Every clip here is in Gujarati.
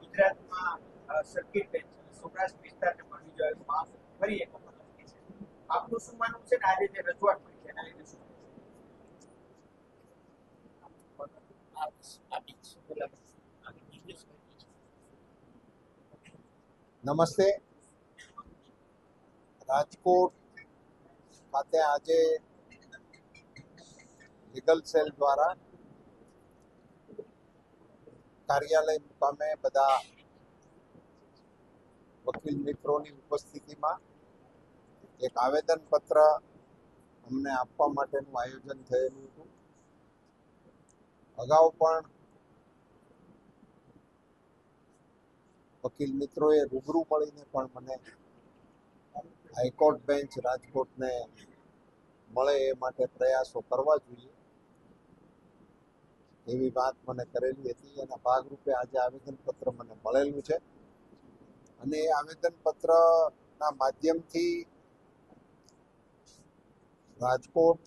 ગુજરાતમાં સર્કિટ સૌરાષ્ટ્ર વિસ્તારને બીજો માફ ફરી એક વખત આપનું શું માનવું છે ને? આજે જે રજૂઆત મળી છે શું નમસ્તે. રાજકોટ ખાતે આજે લીગલ સેલ દ્વારા કાર્યાલય મુકામે બધા વકીલ મિત્રોની ઉપસ્થિતિમાં એક આવેદન પત્ર અમને આપવા માટેનું આયોજન થયેલું હતું. અગાઉ પણ વકીલ મિત્રોએ રૂબરૂ મળીને પણ મને હાઈકોર્ટ બેન્ચ રાજકોટને મળે એ માટે પ્રયાસો કરવા જોઈએ. એવી વાત મને કરેલી હતી. એના ભાગરૂપે આજે આવેદનપત્ર મને મળેલું છે. અને એ આવેદનપત્રના માધ્યમથી રાજકોટ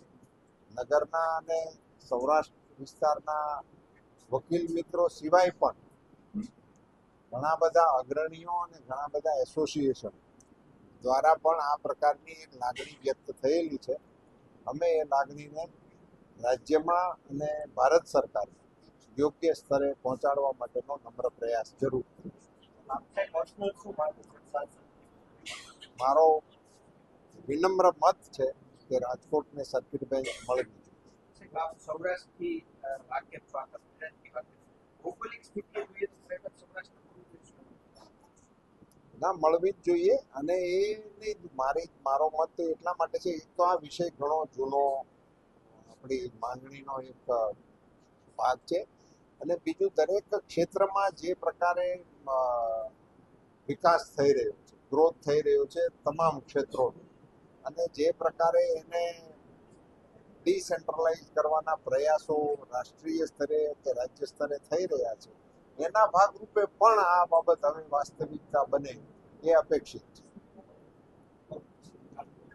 નગરના અને સૌરાષ્ટ્ર વિસ્તારના વકીલ મિત્રો સિવાય પણ ઘણા બધા અગ્રણીઓ અને ઘણા બધા એસોસિએશન દ્વારા પણ આ પ્રકારની એક લાગણી વ્યક્ત થયેલી છે. અમે એ લાગણીને રાજ્યમાં અને ભારત સરકાર યોગ્ય સ્તરે પહોંચાડવા માટેનો નમ્ર પ્રયાસ જરૂર મારો વિનમ્ર મત છે કે રાજકોટને સર્કિટ બેન્ચ મળવી જોઈએ અ, વાકેફ છો આખા ગુજરાતથી વાકેફ છો. ભૌગોલિક સ્થિતિ જોઈએ તો ખરેખર સૌરાષ્ટ્ર પૂરું દેશું ના મળવી જ જોઈએ અને એ મારી, મારો મત એટલા માટે છે, એક તો આ વિષય ઘણો જૂનો, આપણી માંગણીનો એક ભાગ છે. અને બીજું દરેક ક્ષેત્રમાં જે પ્રકારે વિકાસ થઈ રહ્યો છે ગ્રોથ થઈ રહ્યો છે તમામ ક્ષેત્રો અને જે પ્રકારે એને ડિસેન્ટ્રલાઇઝ કરવાના પ્રયાસો રાષ્ટ્રીય સ્તરે કે રાજ્ય સ્તરે થઈ રહ્યા છે એના ભાગરૂપે પણ આ બાબત હવે વાસ્તવિકતા બને એ અપેક્ષિત છે.